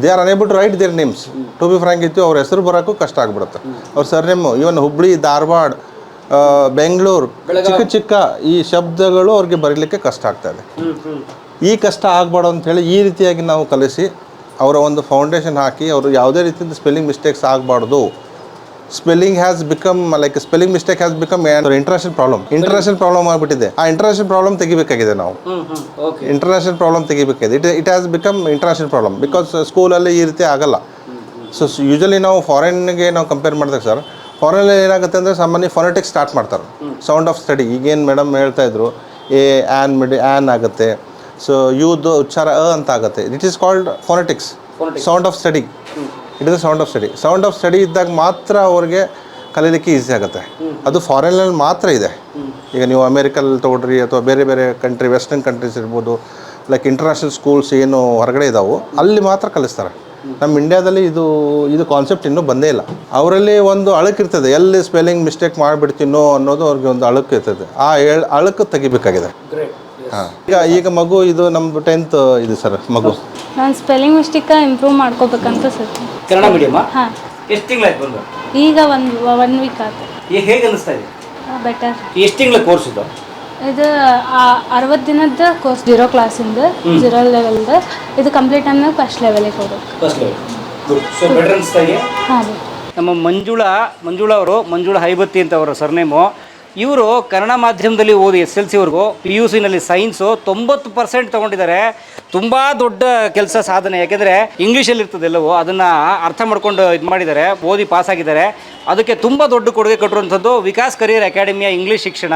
They are unable to write their names to be frank ಇತ್ತು ಅವ್ರ ಹೆಸರು ಬರೋಕ್ಕೂ ಕಷ್ಟ ಆಗ್ಬಿಡುತ್ತೆ. ಅವ್ರ ಸರ್ನೇಮು ಇವನ್ ಹುಬ್ಳಿ ಧಾರವಾಡ ಬೆಂಗಳೂರು ಚಿಕ್ಕ ಚಿಕ್ಕ ಈ ಶಬ್ದಗಳು ಅವ್ರಿಗೆ ಬರೀಲಿಕ್ಕೆ ಕಷ್ಟ ಆಗ್ತಾ ಇದೆ. ಈ ಕಷ್ಟ ಆಗಬಾರ್ದು ಹೇಳಿ ಈ ರೀತಿಯಾಗಿ ನಾವು ಕಲಿಸಿ ಅವರ ಒಂದು ಫೌಂಡೇಶನ್ ಹಾಕಿ ಅವರು ಯಾವುದೇ ರೀತಿಯಿಂದ ಸ್ಪೆಲ್ಲಿಂಗ್ ಮಿಸ್ಟೇಕ್ಸ್ ಆಗಬಾರ್ದು. Spelling has become like spelling mistake has become international problem international problem ಆಗಿಬಿಟ್ಟಿದೆ. ಆ ಇಂಟರ್ನ್ಯಾಷನಲ್ ಪ್ರಾಬ್ಲಮ್ ತೆಗಿಬೇಕಾಗಿದೆ ನಾವು. International problem ತೆಗಿಬೇಕಾಗಿದೆ. It it has become international problem because ಸ್ಕೂಲಲ್ಲಿ ಈ ರೀತಿ ಆಗಲ್ಲ. ಸೊ ಯೂಶಲಿ ನಾವು ಫಾರಿನ್ಗೆ ನಾವು ಕಂಪೇರ್ ಮಾಡಿದಾಗ ಸರ್ ಫಾರಿನಲ್ಲಿ ಏನಾಗುತ್ತೆ ಅಂದರೆ ಸಾಮಾನ್ಯ ಫೊನೆಟಿಕ್ಸ್ ಸ್ಟಾರ್ಟ್ ಮಾಡ್ತಾರೆ. ಸೌಂಡ್ ಆಫ್ ಸ್ಟಡಿ ಈಗೇನು ಮೇಡಮ್ ಹೇಳ್ತಾಯಿದ್ರು ಎ ಆ್ಯನ್ ಮಿಡಿ ಆ್ಯನ್ ಆಗುತ್ತೆ. ಸೊ ಯೂದು ಉಚ್ಚಾರ ಅ ಅಂತ ಆಗುತ್ತೆ. It is called phonetics sound of study it is sound of study sound of study ಇದ್ದಾಗ ಮಾತ್ರ ಅವ್ರಿಗೆ ಕಲೀಲಿಕ್ಕೆ ಈಸಿ ಆಗುತ್ತೆ. ಅದು ಫಾರಿನಲ್ಲಿ ಮಾತ್ರ ಇದೆ. ಈಗ ನೀವು ಅಮೇರಿಕಲ್ಲಿ ತೊಗೊಳ್ರಿ ಅಥವಾ ಬೇರೆ ಬೇರೆ ಕಂಟ್ರಿ ವೆಸ್ಟರ್ನ್ ಕಂಟ್ರೀಸ್ ಇರ್ಬೋದು ಲೈಕ್ ಇಂಟರ್ನ್ಯಾಷನಲ್ ಸ್ಕೂಲ್ಸ್ ಏನು ಹೊರಗಡೆ ಇದ್ದಾವೆ ಅಲ್ಲಿ ಮಾತ್ರ ಕಲಿಸ್ತಾರೆ. ನಮ್ಮ ಇಂಡ್ಯಾದಲ್ಲಿ ಇದು ಇದು ಕಾನ್ಸೆಪ್ಟ್ ಇನ್ನೂ ಬಂದೇ ಇಲ್ಲ. ಅವರಲ್ಲಿ ಒಂದು ಅಳಕಿರ್ತದೆ ಎಲ್ಲಿ ಸ್ಪೆಲ್ಲಿಂಗ್ ಮಿಸ್ಟೇಕ್ ಮಾಡಿಬಿಡ್ತೀನೋ ಅನ್ನೋದು ಅವ್ರಿಗೆ ಒಂದು ಅಳಕು ಇರ್ತದೆ. ಆ ಅಳಕು ತೆಗಿಬೇಕಾಗಿದೆ. ಈಗ ಈಗ ಮಗು ಇದು ನಮ್ದು ಟೆಂತ್ ಇದು ಸರ್ ಮಗು. ನಾನು ಸ್ಪೆಲ್ಲಿಂಗ್ ಮಿಸ್ಟೇಕ ಇಂಪ್ರೂವ್ ಮಾಡ್ಕೋಬೇಕಂತ ಸರ್ ಕನ್ನಡ ಮೀಡಿಯಮ್ಮ ಹಾಂ. ಎಷ್ಟು ತಿಂಗಳಾಯ್ತು ಬಂದು? ಈಗ ಒಂದು ಒನ್ ವೀಕ್ ಆಯ್ತು ಈಗ ಹೇಗೆ ಅನಿಸ್ತಾ ಇದೆ? ಬೆಟರ್ ಎಷ್ಟು ತಿಂಗಳ ಕೋರ್ಸ್ ಇದು? ಇದು ಅರವತ್ತು ದಿನದ ಕೋರ್ಸ್ ಜೀರೋ ಕ್ಲಾಸಿಂದ ಜೀರೋ ಲೆವೆಲ್ದು ಇದು ಕಂಪ್ಲೀಟ್ ಆದ್ಮೇಲೆ ಫಸ್ಟ್ ಲೆವೆಲಿಗೆ ಹೋಗ್ಬೇಕು. First level good so better ಅನಿಸ್ತಾ ಇದೆಯಾ? ಹಾಂ ನಮ್ಮ ಮಂಜುಳಾ ಮಂಜುಳಾ ಅವರು ಮಂಜುಳಾ ಹೈಬತ್ತಿ ಅಂತ ಅವರ ಸರ್ನೇಮು ಇವರು ಕನ್ನಡ ಮಾಧ್ಯಮದಲ್ಲಿ ಓದಿ ಎಸ್ ಎಲ್ ಸಿವರೆಗೂ ಪಿ ಯು ಸಿನಲ್ಲಿ ಸೈನ್ಸು ತೊಂಬತ್ತು ಪರ್ಸೆಂಟ್ ತೊಗೊಂಡಿದ್ದಾರೆ. ತುಂಬ ದೊಡ್ಡ ಕೆಲಸ ಸಾಧನೆ. ಯಾಕೆಂದರೆ ಇಂಗ್ಲೀಷಲ್ಲಿ ಇರ್ತದೆ ಎಲ್ಲವೂ. ಅದನ್ನು ಅರ್ಥ ಮಾಡ್ಕೊಂಡು ಇದು ಮಾಡಿದ್ದಾರೆ. ಓದಿ ಪಾಸ್ ಆಗಿದ್ದಾರೆ. ಅದಕ್ಕೆ ತುಂಬ ದೊಡ್ಡ ಕೊಡುಗೆ ಕೊಟ್ಟಿರುವಂಥದ್ದು ವಿಕಾಸ್ ಕರಿಯರ್ ಅಕಾಡೆಮಿಯ ಇಂಗ್ಲೀಷ್ ಶಿಕ್ಷಣ.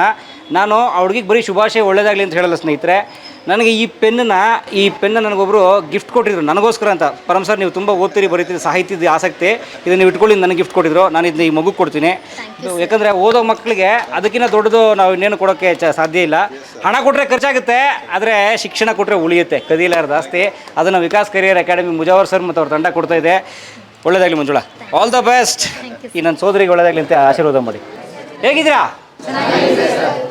ನಾನು ಹುಡುಗಿಗೆ ಬರೀ ಶುಭಾಶಯ ಒಳ್ಳೆಯದಾಗಲಿ ಅಂತ ಹೇಳಲ್ಲ ಸ್ನೇಹಿತರೆ. ನನಗೆ ಈ ಪೆನ್ನನ್ನು ಈ ಪೆನ್ನ ನನಗೊಬ್ಬರು ಗಿಫ್ಟ್ ಕೊಟ್ಟಿದ್ರು. ನನಗೋಸ್ಕರ ಅಂತ. ಪರಮ್ ಸರ್ ನೀವು ತುಂಬ ಓದ್ತೀರಿ ಬರೀತೀರಿ ಸಾಹಿತ್ಯದ ಆಸಕ್ತಿ. ಇದನ್ನು ನೀವು ಇಟ್ಕೊಳ್ಳಿ ನನಗೆ ಗಿಫ್ಟ್ ಕೊಟ್ಟಿದ್ರು. ನಾನು ಇದನ್ನ ಈ ಮಗು ಕೊಡ್ತೀನಿ. ಯಾಕಂದರೆ ಓದೋ ಮಕ್ಕಳಿಗೆ ಅದಕ್ಕಿಂತ ದೊಡ್ಡದು ನಾವು ಇನ್ನೇನು ಕೊಡೋಕ್ಕೆ ಚ ಸಾಧ್ಯ ಇಲ್ಲ. ಹಣ ಕೊಟ್ಟರೆ ಖರ್ಚಾಗುತ್ತೆ ಆದರೆ ಶಿಕ್ಷಣ ಕೊಟ್ಟರೆ ಉಳಿಯುತ್ತೆ. ಕದಿಯಲಾರ ಜಾಸ್ತಿ. ಅದನ್ನು Vikas career academy Mujawar sir ಮತ್ತು ಅವ್ರ ತಂಡ ಕೊಡ್ತಾ ಇದೆ. ಒಳ್ಳೇದಾಗಲಿ ಮಂಜುಳಾ. ಆಲ್ ದ ಬೆಸ್ಟ್ ಈ ನನ್ನ ಸೋದರಿಗೆ ಒಳ್ಳೇದಾಗಲಿ ಅಂತ ಆಶೀರ್ವಾದ ಮಾಡಿ. ಹೇಗಿದ್ದೀರಾ?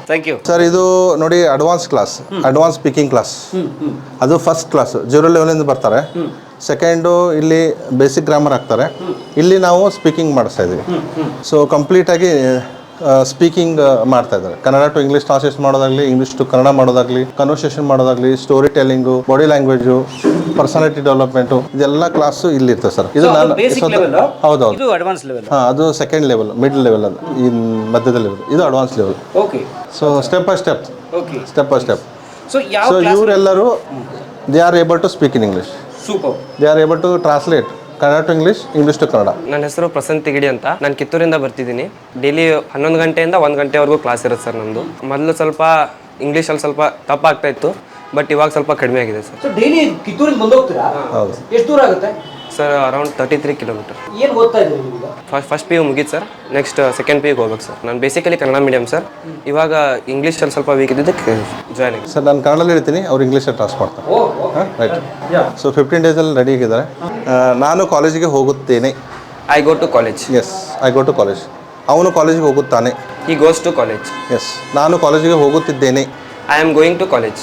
ಥ್ಯಾಂಕ್ ಯು ಸರ್ ಇದು ನೋಡಿ advance class advance speaking class ಅದು ಫಸ್ಟ್ ಕ್ಲಾಸ್ ಜೀರೋ ಲೆವೆಲಿಂದ ಬರ್ತಾರೆ. ಸೆಕೆಂಡು ಇಲ್ಲಿ ಬೇಸಿಕ್ ಗ್ರಾಮರ್ ಆಗ್ತಾರೆ ಇಲ್ಲಿ ನಾವು ಸ್ಪೀಕಿಂಗ್ ಮಾಡಿಸ್ತಾ ಇದ್ದೀವಿ ಸೊ ಕಂಪ್ಲೀಟಾಗಿ ಸ್ಪೀಕಿಂಗ್ ಮಾಡ್ತಾ ಇದ್ದಾರೆ. ಕನ್ನಡ ಟು ಇಂಗ್ಲೀಷ್ ಟ್ರಾನ್ಸ್ಲೇಷನ್ ಮಾಡೋದಾಗಲಿ ಇಂಗ್ಲೀಷ್ ಟು ಕನ್ನಡ ಮಾಡೋದಾಗಲಿ ಕನ್ವರ್ಸೇಷನ್ ಮಾಡೋದಾಗಲಿ story telling body language personality development ಇದೆಲ್ಲ ಕ್ಲಾಸು ಇಲ್ಲಿರ್ತದೆ ಸರ್ ಇದು ನಾನು ಹೌದೌದು ಅಡ್ವಾನ್ಸ್ ಲೆವೆಲ್ ಹಾಂ ಅದು ಸೆಕೆಂಡ್ ಲೆವೆಲ್ ಮಿಡ್ ಲೆವೆಲ್ ಅದು. ಈ ಮಧ್ಯದಲ್ಲಿ ಲೆವೆಲ್ ಇದು advance level okay so step by step okay step by step so ಇವರೆಲ್ಲರೂ they are able to speak in English super they are able to translate Kannada to English English to Kannada ನನ್ನ ಹೆಸರು ಪ್ರಸಂತ್ ತಿಗಡಿ ಅಂತ. ನಾನು ಕಿತ್ತೂರಿಂದ ಬರ್ತಿದ್ದೀನಿ. Daily ಹನ್ನೊಂದು ಗಂಟೆಯಿಂದ ಒಂದು ಗಂಟೆವರೆಗೂ class ಇರುತ್ತೆ ಸರ್ ನಮ್ಮದು ಮೊದಲು ಸ್ವಲ್ಪ ಇಂಗ್ಲೀಷಲ್ಲಿ ಸ್ವಲ್ಪ ತಪ್ಪಾಗ್ತಾ ಇತ್ತು ಬಟ್ ಇವಾಗ ಸ್ವಲ್ಪ ಕಡಿಮೆ ಆಗಿದೆ ಸರ್ ಸೊ ಡೈಲಿ ಕಿತ್ತೂರಿಗೆ ಬಂದು ಹೋಗ್ತೀರಾ ಹೌದು. ಎಷ್ಟು ದೂರ ಆಗುತ್ತೆ? Sir around thirty three kilometer ಏನು ಓದ್ತಾ ಇದ್ದೀರಿ ಈಗ? ಫಸ್ಟ್ ಫಸ್ಟ್ ಪಿ ಯು ಮುಗೀತು ಸರ್ ನೆಕ್ಸ್ಟ್ ಸೆಕೆಂಡ್ ಪಿ ಯುಗೆ ಹೋಗ್ಬೇಕು ಸರ್ ನಾನು ಬೇಸಿಕಲಿ ಕನ್ನಡ ಮೀಡಿಯಮ್ ಸರ್ ಇವಾಗ ಇಂಗ್ಲೀಷಲ್ಲಿ ಸ್ವಲ್ಪ ವೀಕ್ ಇದ್ದಿದ್ದಕ್ಕೆ ಜಾಯ್ನ್ ಆಗಿ ಸರ್ ನಾನು ಕನ್ನಡದಲ್ಲಿ ಹೇಳ್ತೀನಿ ಅವ್ರು ಇಂಗ್ಲೀಷಲ್ಲಿ ಟ್ರಾನ್ಸ್ ಮಾಡ್ತಾರೆ. ಓ ರೈಟ್ ಸೊ ಫಿಫ್ಟೀನ್ ಡೇಸಲ್ಲಿ ರೆಡಿ ಆಗಿದ್ದಾರೆ. ನಾನು ಕಾಲೇಜಿಗೆ ಹೋಗುತ್ತೇನೆ. I go to college yes I go to college ಅವನು ಕಾಲೇಜಿಗೆ ಹೋಗುತ್ತಾನೆ. ಈ ಗೋಸ್ ಟು ಕಾಲೇಜ್ ಎಸ್ ನಾನು ಕಾಲೇಜಿಗೆ ಹೋಗುತ್ತಿದ್ದೇನೆ. I am going to college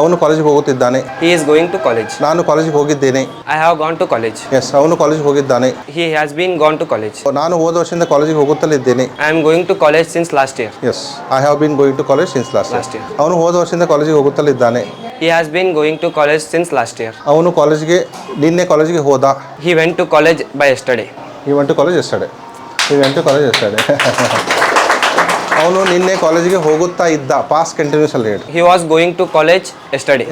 ಅವನು ಕಾಲೇಜಿಗೆ ಹೋಗುತ್ತಿದ್ದಾನೆ. He is going to college ನಾನು ಕಾಲೇಜಿಗೆ ಹೋಗಿದ್ದೇನೆ. I have gone to college yes ಅವನು ಕಾಲೇಜಿಗೆ ಹೋಗಿದ್ದಾನೆ. He has been gone to college ನಾನು ಹೋದ ವರ್ಷದಿಂದ ಕಾಲೇಜಿಗೆ ಹೋಗುತ್ತಲಿದ್ದೇನೆ. I am going to college since last year yes I have been going to college since last Last year. ಅವನು ಹೋದ ವರ್ಷದಿಂದ ಕಾಲೇಜಿಗೆ ಹೋಗುತ್ತಲಿದ್ದಾನೆ. He has been going to college since last year. ಅವನು ಕಾಲೇಜಿಗೆ ನಿನ್ನೆ ಕಾಲೇಜಿಗೆ ಹೋದ. He went to college by yesterday. He went to college yesterday he went to college ಎಸ್ಟಡೆ ಅವನು ನಿನ್ನೆ ಕಾಲೇಜಿಗೆ ಹೋಗುತ್ತಾ ಇದ್ದ ಪಾಸ್ ಕಂಟಿನ್ಯೂಸ್ ಅಲ್ಲಿ ಹೇಳಿ He was going to college yesterday.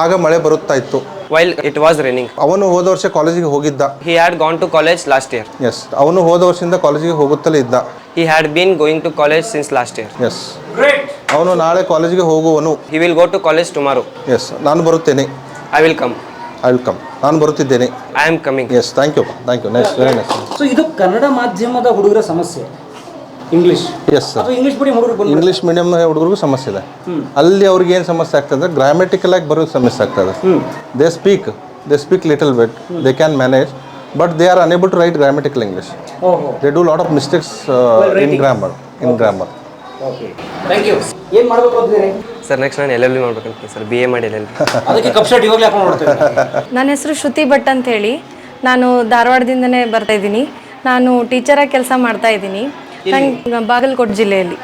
ಆಗ ಮಳೆ ಬರುತ್ತಾ ಇತ್ತು. ವೈಲ್ ಇಟ್ ವಾಸ್ ರೈನಿಂಗ್ ಅವನು ಹೋದ ವರ್ಷ ಕಾಲೇಜಿಗೆ ಹೋಗಿದ್ದ. He had gone to college last year yes ಅವನು ಹೋದ ವರ್ಷದಿಂದ ಕಾಲೇಜಿಗೆ ಹೋಗುತ್ತಲೇ ಇದ್ದ. He had been going to college since last year yes ಅವನು ನಾಳೆ ಕಾಲೇಜಿಗೆ ಹೋಗುವನು. He will go to college tomorrow yes ನಾನು ಬರುತ್ತೇನೆ. I will come I will come ನಾನು ಬರುತ್ತಿದ್ದೇನೆ. I am coming yes thank you thank you nice very nice so ಇದು ಕನ್ನಡ ಮಾಧ್ಯಮದ ಹುಡುಗರ ಸಮಸ್ಯೆ. English yes sir English medium ಹುಡುಗರು ಬಂದು ಇಂಗ್ಲೀಷ್ ಮೀಡಿಯಂ ಹುಡುಗರಿಗೂ ಸಮಸ್ಯೆ ಇದೆ. ಅಲ್ಲಿ ಅವ್ರಿಗೆ ಏನು ಸಮಸ್ಯೆ ಆಗ್ತದೆ? ಗ್ರಾಮೆಟಿಕಲ್ ಆಗಿ ಬರೋದು ಸಮಸ್ಯೆ ಆಗ್ತದೆ. They speak they speak little bit they can manage but they are unable to write grammatical English ಓಹೋ. They do lot of mistakes in grammar in grammar okay thank you ಏನು ಮಾಡಬೇಕು ಅಂತಿದ್ದೀರಿ? ಸರ್ ನೆಕ್ಸ್ಟ್ ನಾನು L L B ಮಾಡ್ಬೇಕಂತ sir B A ಮಾಡಿ L L ಅದಕ್ಕೆ cup shirt ಇವಾಗಲೇ ಹಾಕೊಂಡು ನೋಡ್ತೇವೆ ನನ್ನ ಹೆಸರು ಶ್ರುತಿ ಭಟ್ ಅಂತ ಹೇಳಿ. ನಾನು ಧಾರವಾಡದಿಂದನೇ ಬರ್ತಾ ಇದ್ದೀನಿ. ನಾನು ಟೀಚರಾಗಿ ಕೆಲಸ ಮಾಡ್ತಾ ಇದ್ದೀನಿ. ನಂಗೆ ಬಾಗಲಕೋಟೆ ಜಿಲ್ಲೆಯಲ್ಲಿ.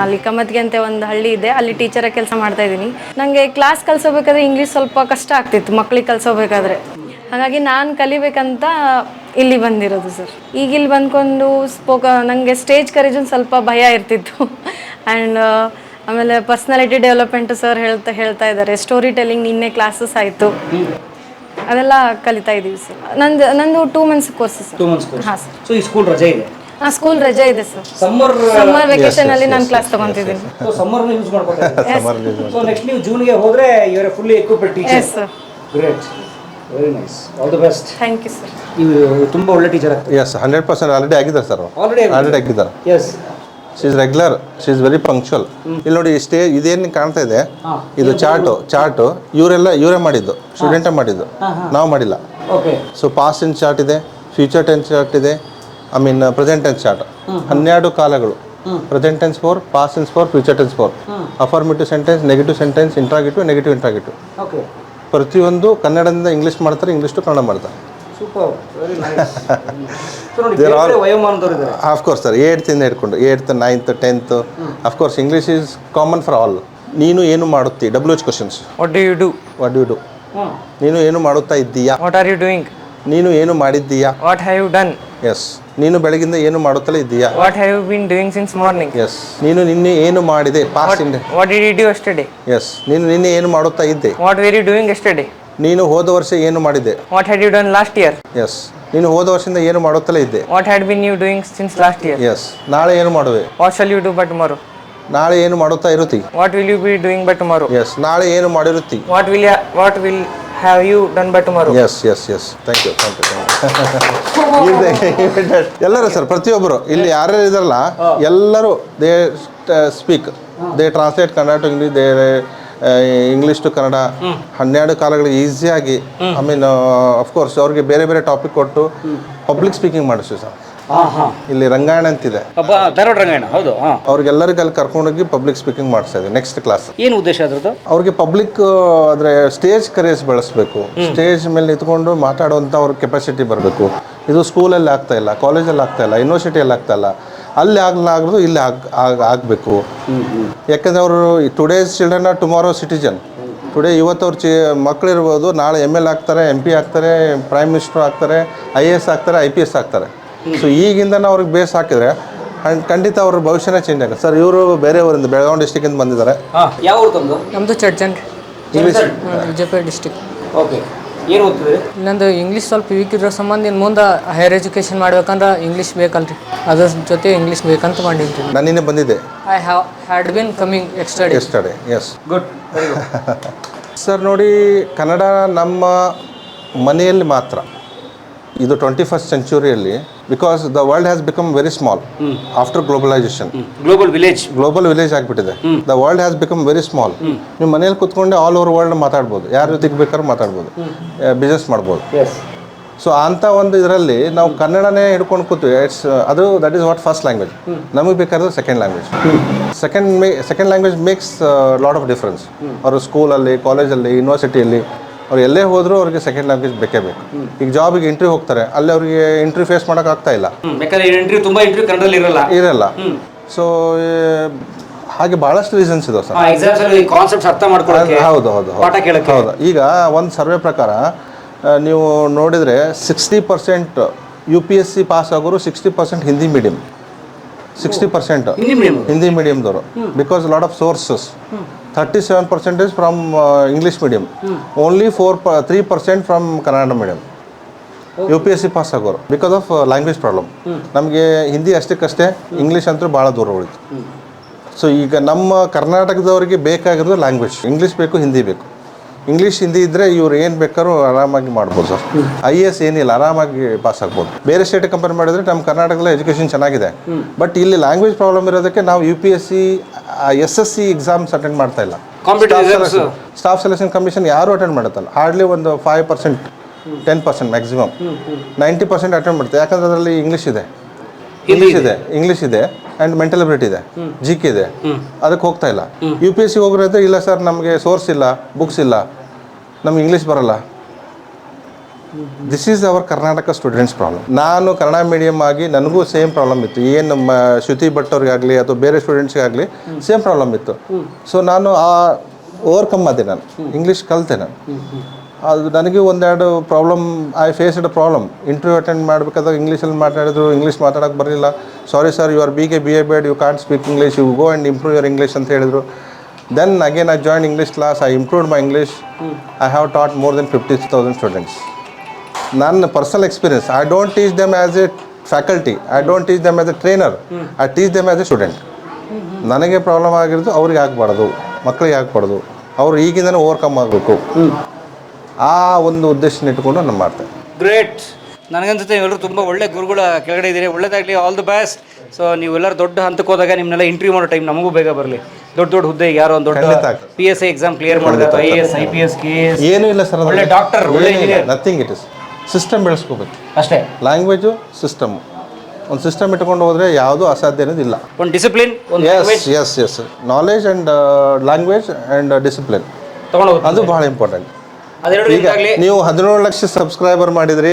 ಅಲ್ಲಿ ಕಮತ್ಗೆ ಅಂತ ಒಂದು ಹಳ್ಳಿ ಇದೆ. ಅಲ್ಲಿ ಟೀಚರ್ ಕೆಲಸ ಮಾಡ್ತಾ ಇದ್ದೀನಿ. ನನಗೆ ಕ್ಲಾಸ್ ಕಲಿಸೋಬೇಕಾದ್ರೆ ಇಂಗ್ಲೀಷ್ ಸ್ವಲ್ಪ ಕಷ್ಟ ಆಗ್ತಿತ್ತು ಮಕ್ಳಿಗೆ ಕಲಿಸೋಬೇಕಾದ್ರೆ. ಹಾಗಾಗಿ ನಾನು ಕಲಿಬೇಕಂತ ಇಲ್ಲಿ ಬಂದಿರೋದು ಸರ್ ಈಗ ಇಲ್ಲಿ ಬಂದ್ಕೊಂಡು ಸ್ಪೋಕ ನನಗೆ ಸ್ಟೇಜ್ ಕರೇಜ್ ಒಂದು ಸ್ವಲ್ಪ ಭಯ ಇರ್ತಿತ್ತು. ಆ್ಯಂಡ್ ಆಮೇಲೆ ಪರ್ಸ್ನಾಲಿಟಿ ಡೆವಲಪ್ಮೆಂಟ್ ಸರ್ ಹೇಳ್ತಾ ಹೇಳ್ತಾ ಇದ್ದಾರೆ. ಸ್ಟೋರಿ ಟೆಲ್ಲಿಂಗ್ ನಿನ್ನೆ ಕ್ಲಾಸಸ್ ಆಯಿತು. ಅದೆಲ್ಲ ಕಲಿತಾ ಇದ್ದೀವಿ ಸರ್ ನಂದು ನಂದು two months course sir two months ಹಾಂ ಸರ್ ಸೊ ಈ ಸ್ಕೂಲ್ ರಜೆ ಇದೆ? ಹಾಂ ಸ್ಕೂಲ್ ರಜೆ ಇದೆ ಸರ್ ಸಮ್ಮರ್ ಸಮ್ಮರ್ ವೆಕೇಶನ್ ಅಲ್ಲಿ ನಾನು ಕ್ಲಾಸ್ ತಗೊಂತಿದ್ದೀನಿ. ಸಮ್ಮರ್ ಯೂಸ್ ಮಾಡ್ಕೊತಾರೆ ಸೊ ನೆಕ್ಸ್ಟ್ ನೀವು ಜೂನ್ಗೆ ಹೋದ್ರೆ ಇವರ fully equipped teacher yes sir great very nice all the best thank you sir ನೀವು ತುಂಬ ಒಳ್ಳೆ ಟೀಚರ್ ಆಗ್ತಾರೆ ಎಸ್ ಹಂಡ್ರೆಡ್ ಪರ್ಸೆಂಟ್ ಆಲ್ರೆಡಿ ಆಗಿದ್ದಾರೆ ಸರ್ ಆಲ್ರೆಡಿ ಆಲ್ರೆಡಿ ಆಗಿದ್ದಾರೆ. Yes she is regular she is very punctual ಇಲ್ಲಿ ನೋಡಿ ಇಷ್ಟೇ ಇದೇನು ಕಾಣ್ತಾ ಇದೆ? ಇದು ಚಾರ್ಟು ಚಾರ್ಟು ಇವರೆಲ್ಲ ಇವರೇ ಮಾಡಿದ್ದು. ಸ್ಟೂಡೆಂಟೇ ಮಾಡಿದ್ದು. ನಾವು ಮಾಡಿಲ್ಲ. Okay so past in chart ಇದೆ ಫ್ಯೂಚರ್ ಟೆನ್ಸ್ ಚಾರ್ಟ್ ಇದೆ I mean present tense chart ಹನ್ನೆರಡು ಕಾಲಗಳು. Present tense four past tense four future tense four affirmative sentence negative sentence interrogative negative interrogative okay ಪ್ರತಿಯೊಂದು ಕನ್ನಡದಿಂದ ಇಂಗ್ಲೀಷ್ ಮಾಡ್ತಾರೆ English to Kannada ಮಾಡ್ತಾರೆ. Of course sir ಏಯ್ತಿಂದ ಹಿಡ್ಕೊಂಡು eighth ninth tenth of course English is common for all ನೀನು ಏನು ಮಾಡುತ್ತಿ? W H questions what do you do what you do ನೀನು ಏನು ಮಾಡುತ್ತಾ ಇದ್ದೀಯಾ? ವಾಟ್ ಆರ್ ಯು ಡೂಯಿಂಗ್ ನೀನು ಏನು ಮಾಡಿದ್ದೀಯಾ? What have you done yes ನೀನು ಬೆಳಗಿಂದ ಏನು ಮಾಡುತ್ತಲೇ ಇದ್ದೀಯ? What have you been doing since morning yes ನೀನು ನಿನ್ನೆ ಏನು ಮಾಡಿದೆ? Past end what did you do yesterday yes ನೀನು ನಿನ್ನೆ ಏನು ಮಾಡುತ್ತಾ ಇದ್ದೆ? ವಾಟ್ ವೆರಿ ಡೂಯಿಂಗ್ ಯೆಸ್ಟರ್ಡೇ ನೀನು ಹೋದ ವರ್ಷ ಏನು ಮಾಡಿದೆ? What had you done last year yes ನೀನು ಹೋದ ವರ್ಷದಿಂದ ಏನು ಮಾಡುತ್ತಲೇ ಇದ್ದೆ? What had been you doing since last year yes ನಾಳೆ ಏನು ಮಾಡುವೆ? What shall you do but tomorrow ನಾಳೆ ಏನು ಮಾಡುತ್ತಾ ಇರುತ್ತಿ? What will you be doing but tomorrow yes ನಾಳೆ ಏನು ಮಾಡಿರುತ್ತಿ? What will what will have you done but tomorrow yes yes yes thank you thank you ಎಲ್ಲರೂ sir ಪ್ರತಿಯೊಬ್ಬರು ಇಲ್ಲಿ ಯಾರ್ಯಾರು ಇದಾರಲ್ಲ ಎಲ್ಲರೂ they speak they translate Kannada to English they English to Kannada. ಹನ್ನೆರಡು ಕಾಲಗಳಿಗೆ ಈಸಿಯಾಗಿ ಐ ಮೀನ್ ಅಫ್ಕೋರ್ಸ್ ಅವ್ರಿಗೆ ಬೇರೆ ಬೇರೆ ಟಾಪಿಕ್ ಕೊಟ್ಟು ಪಬ್ಲಿಕ್ ಸ್ಪೀಕಿಂಗ್ ಮಾಡಿಸ್ತೀವಿ ಸರ್ ಇಲ್ಲಿ ರಂಗಾಯಣ ಅಂತಿದೆ. ಧಾರವಾಡ ರಂಗಾಯಣ ಹೌದು ಅವ್ರಿಗೆಲ್ಲರಿಗೂ ಅಲ್ಲಿ ಕರ್ಕೊಂಡೋಗಿ ಪಬ್ಲಿಕ್ ಸ್ಪೀಕಿಂಗ್ ಮಾಡಿಸ್ತಾ ಇದೆ ನೆಕ್ಸ್ಟ್ ಕ್ಲಾಸ್ ಏನು ಉದ್ದೇಶ ಅದ್ರದ್ದು? ಅವ್ರಿಗೆ ಪಬ್ಲಿಕ್ ಅಂದ್ರೆ ಸ್ಟೇಜ್ ಕರೇಸ್ ಬಳಸಬೇಕು. ಸ್ಟೇಜ್ ಮೇಲೆ ನಿಂತ್ಕೊಂಡು ಮಾತಾಡುವಂಥ ಅವ್ರ ಕೆಪಾಸಿಟಿ ಬರಬೇಕು. ಇದು ಸ್ಕೂಲಲ್ಲಿ ಆಗ್ತಾ ಇಲ್ಲ ಕಾಲೇಜಲ್ಲಿ ಆಗ್ತಾ ಇಲ್ಲ ಯೂನಿವರ್ಸಿಟಿಯಲ್ಲಿ ಆಗ್ತಾ ಇಲ್ಲ. ಅಲ್ಲಿ ಆಗಲಾಗ್ದು ಇಲ್ಲಿ ಆಗ ಆಗ್- ಆಗಬೇಕು. ಯಾಕಂದರೆ ಅವರು today's children are tomorrow citizen today ಇವತ್ತು ಅವ್ರ ಚಿ ಮಕ್ಕಳಿರ್ಬೋದು ನಾಳೆ ಎಂ ಎಲ್ ಆಗ್ತಾರೆ ಎಂ ಪಿ ಆಗ್ತಾರೆ ಪ್ರೈಮ್ ಮಿನಿಸ್ಟರ್ ಆಗ್ತಾರೆ ಐ ಎ ಎಸ್ ಆಗ್ತಾರೆ ಐ ಪಿ ಎಸ್ ಆಗ್ತಾರೆ. ಸೊ ಈಗಿಂದನೇ ಅವ್ರಿಗೆ ಬೇಸ್ ಹಾಕಿದರೆ ಖಂಡಿತ ಅವ್ರ ಭವಿಷ್ಯನೇ ಚೇಂಜ್ ಆಗುತ್ತೆ. ಸರ್ ಇವರು ಬೇರೆ ಊರಿಂದ ಬೆಳಗಾವಿ ಡಿಸ್ಟಿಕ್ಕಿಂದ ಬಂದಿದ್ದಾರೆ. ಹಾಂ ಯಾವ ಊರು ತಂದು ನಮ್ಮದು Chadchan English Vijayapura district okay ಏನು ಓದ್ತಿದ್ರಿ ನಂದು ಇಂಗ್ಲೀಷ್ ಸ್ವಲ್ಪ ವೀಕ್ ಇರೋ ಸಂಬಂಧ ಇನ್ನು ಮುಂದೆ ಹೈಯರ್ ಎಜುಕೇಶನ್ ಮಾಡ್ಬೇಕಂದ್ರೆ ಇಂಗ್ಲೀಷ್ ಬೇಕಲ್ರಿ. ಅದ್ರ ಜೊತೆ ಇಂಗ್ಲೀಷ್ ಬೇಕಂತ ಮಾಡಿದ್ರಿ ನಾನು ನಿನ್ನೆ ಬಂದಿದ್ದೆ. I have had been coming ಎಕ್ಸ್ಟಡಿ yesterday yes good very good sir ನೋಡಿ ಕನ್ನಡ ನಮ್ಮ ಮನೆಯಲ್ಲಿ ಮಾತ್ರ. ಇದು twenty first ಸೆಂಚುರಿಯಲ್ಲಿ because the world has become very small after globalisation global village global village ಆಗಿಬಿಟ್ಟಿದೆ. The world has become very small ನೀವು ಮನೇಲಿ ಕುತ್ಕೊಂಡೆ all over world ಮಾತಾಡ್ಬೋದು. ಯಾರ ಜೊತೆಗೆ ಬೇಕಾದ್ರೂ ಮಾತಾಡ್ಬೋದು. ಬಿಸ್ನೆಸ್ ಮಾಡ್ಬೋದು. ಸೊ ಅಂಥ ಒಂದು ಇದರಲ್ಲಿ ನಾವು ಕನ್ನಡನೇ ಹಿಡ್ಕೊಂಡು ಕೂತೀವಿ. ಇಟ್ಸ್ ಅದು that is what first language ನಮಗೆ ಬೇಕಾದ್ರೆ second language second may second language makes lot of difference ಅವರು ಸ್ಕೂಲಲ್ಲಿ ಕಾಲೇಜಲ್ಲಿ ಯೂನಿವರ್ಸಿಟಿಯಲ್ಲಿ ಅವ್ರು ಎಲ್ಲೇ ಹೋದರೂ ಅವ್ರಿಗೆ ಸೆಕೆಂಡ್ ಲ್ಯಾಂಗ್ವೇಜ್ ಬೇಕೇ ಬೇಕು. ಈಗ ಜಾಬಿಗೆ ಇಂಟ್ರಿ ಹೋಗ್ತಾರೆ ಅಲ್ಲಿ ಅವರಿಗೆ ಇಂಟ್ರಿ ಫೇಸ್ ಮಾಡೋಕ್ಕಾಗ್ತಾ ಇಲ್ಲ. ಬೇಕಾದ್ರೆ ತುಂಬ ಕನ್ನಡದಲ್ಲಿ ಇರಲ್ಲ. ಇರಲ್ಲ. ಸೊ ಹಾಗೆ ಬಹಳಷ್ಟು ರೀಸನ್ಸ್ ಇದಾವೆ ಸರ್. ಎಕ್ಸಾಮ್ಸ್ ಅಲ್ಲಿ ಕಾನ್ಸೆಪ್ಟ್ಸ್ ಅರ್ಥ ಮಾಡ್ಕೊಳ್ಳೋಕೆ ಹೌದು ಹೌದು ಪಾಠ ಕೇಳಕ್ಕೆ. ಹೌದು. ಈಗ ಒಂದು ಸರ್ವೆ ಪ್ರಕಾರ ನೀವು ನೋಡಿದರೆ sixty percent U P S C pass ಆಗೋರು sixty percent Hindi medium sixty percent Hindi ಮೀಡಿಯಂದವರು because lot of sources thirty seven percentage from English medium only four ಪ three percent from Kannada medium U P S C pass ಆಗೋರು. Because of language problem ನಮಗೆ Hindi ಅಷ್ಟಕ್ಕಷ್ಟೇ English ಅಂತೂ ಭಾಳ ದೂರ ಉಳಿತು. So ಈಗ ನಮ್ಮ ಕರ್ನಾಟಕದವರಿಗೆ ಬೇಕಾಗಿರೋದು language English ಬೇಕು ಹಿಂದಿ ಬೇಕು. ಇಂಗ್ಲೀಷ್ ಹಿಂದಿ ಇದ್ದರೆ ಇವ್ರು ಏನು ಬೇಕಾದ್ರೂ ಆರಾಮಾಗಿ ಮಾಡ್ಬೋದು ಸರ್ ಐ ಎ ಎಸ್ ಏನಿಲ್ಲ ಆರಾಮಾಗಿ ಪಾಸ್ ಆಗ್ಬೋದು. ಬೇರೆ ಸ್ಟೇಟ್ ಕಂಪೇರ್ ಮಾಡಿದ್ರೆ ನಮ್ಮ ಕರ್ನಾಟಕದಲ್ಲಿ ಎಜುಕೇಷನ್ ಚೆನ್ನಾಗಿದೆ. ಬಟ್ ಇಲ್ಲಿ ಲ್ಯಾಂಗ್ವೇಜ್ ಪ್ರಾಬ್ಲಮ್ ಇರೋದಕ್ಕೆ ನಾವು U P S C S S C exams attend ಮಾಡ್ತಾ ಇಲ್ಲ. ಸ್ಟಾಫ್ ಸೆಲೆಕ್ಷನ್ ಕಮಿಷನ್ ಯಾರು ಅಟೆಂಡ್ ಮಾಡುತ್ತಲ್ಲ. ಹಾರ್ಡ್ಲಿ ಒಂದು five percent ten percent maximum ninety percent attend ಮಾಡ್ತಾರೆ. ಯಾಕಂದ್ರೆ ಅದರಲ್ಲಿ ಇಂಗ್ಲೀಷ್ ಇದೆ. ಇಂಗ್ಲೀಷ್ ಇದೆ. ಇಂಗ್ಲೀಷ್ ಇದೆ. ಆ್ಯಂಡ್ ಮೆಂಟಲ್ ಅಬಿಲಿಟಿ ಇದೆ. ಜಿ ಕೆ ಇದೆ. ಅದಕ್ಕೆ ಹೋಗ್ತಾ ಇಲ್ಲ. ಯು ಪಿ ಎಸ್ ಸಿ ಹೋಗಿರೋದ್ರೆ ಇಲ್ಲ ಸರ್ ನಮಗೆ ಸೋರ್ಸ್ ಇಲ್ಲ ಬುಕ್ಸ್ ಇಲ್ಲ. ನಮ್ಗೆ ಇಂಗ್ಲೀಷ್ ಬರಲ್ಲ. This is our Karnataka students problem ನಾನು ಕನ್ನಡ ಮೀಡಿಯಮ್ ಆಗಿ ನನಗೂ ಸೇಮ್ ಪ್ರಾಬ್ಲಮ್ ಇತ್ತು. ಏನು ನಮ್ಮ ಶ್ರುತಿ ಭಟ್ ಅವ್ರಿಗಾಗಲಿ ಅಥವಾ ಬೇರೆ ಸ್ಟೂಡೆಂಟ್ಸ್ಗಾಗಲಿ ಸೇಮ್ ಪ್ರಾಬ್ಲಮ್ ಇತ್ತು. ಸೊ ನಾನು ಆ ಓವರ್ಕಮ್ ಆದೆ ನಾನು. ಇಂಗ್ಲೀಷ್ ಕಲಿತೆ ನಾನು. ಅದು ನನಗೆ ಒಂದೆರಡು problem I faced problem interview attend ಮಾಡಬೇಕಾದಾಗ ಇಂಗ್ಲೀಷಲ್ಲಿ ಮಾತಾಡಿದ್ರು ಇಂಗ್ಲೀಷ್ ಮಾತಾಡೋಕೆ ಬರಲಿಲ್ಲ. Sorry sir you are B K B A bad you can't speak English you go and improve your English ಅಂತ ಹೇಳಿದರು. Then again I join English class I improved my English I have taught more than fifty thousand students ನನ್ನ personal experience I don't teach them as a faculty I don't teach them as a trainer I teach them as a student ನನಗೆ problem ಆಗಿರೋದು ಅವ್ರಿಗೆ ಆಗಬಾರ್ದು ಮಕ್ಕಳಿಗೆ ಆಗಬಾರ್ದು. ಅವರು ಈಗಿಂದನೇ overcome ಆಗಬೇಕು. ಆ ಒಂದು ಉದ್ದೇಶನ ಇಟ್ಕೊಂಡು ನಾನು ಮಾಡ್ತೇನೆ ಗ್ರೇಟ್ ನನಗನ್ಸುತ್ತೆ ಎಲ್ಲರೂ ತುಂಬ ಒಳ್ಳೆ ಗುರುಗಳ ಕೆಳಗಡೆ ಇದ್ದೀರಿ. ಒಳ್ಳೇದಾಗಲಿ ಆಲ್ ದಿ ಬೆಸ್ಟ್ ಸೊ ನೀವೆಲ್ಲರೂ ದೊಡ್ಡ ಹಂತಕ್ಕೆ ಹೋದಾಗ ನಿಮ್ಮನ್ನೆಲ್ಲ ಇಂಟರ್ವ್ಯೂ ಮಾಡೋ ಟೈಮ್ ನಮಗೂ ಬೇಗ ಬರಲಿ. ದೊಡ್ಡ ದೊಡ್ಡ ಹುದ್ದೆ ಯಾರೋ ಒಂದು ಖಂಡಿತ. ದೊಡ್ಡ ಆಗ್ತದೆ. P S I exam clear ಮಾಡಬೇಕು I S I P S K S ಏನೂ ಇಲ್ಲ ಸರ್ ಒಳ್ಳೆ ಡಾಕ್ಟರ್ ಒಳ್ಳೆ engineer nothing it is system ಬೆಳೆಸ್ಕೋಬೇಕು. ಅಷ್ಟೇ. ಲ್ಯಾಂಗ್ವೇಜು ಸಿಸ್ಟಮ್ ಒಂದು ಸಿಸ್ಟಮ್ ಇಟ್ಕೊಂಡು ಹೋದರೆ ಯಾವುದೂ ಅಸಾಧ್ಯ ಅನ್ನೋದಿಲ್ಲ ಒಂದು ಡಿಸಿಪ್ಲಿನ್ ಒಂದು yes yes yes knowledge and language and discipline ತಗೊಂಡು ಅದು ಭಾಳ ಇಂಪಾರ್ಟೆಂಟ್ ಈಗ ನೀವು ಹದಿನೇಳು ಲಕ್ಷ ಸಬ್ಸ್ಕ್ರೈಬರ್ ಮಾಡಿದ್ರಿ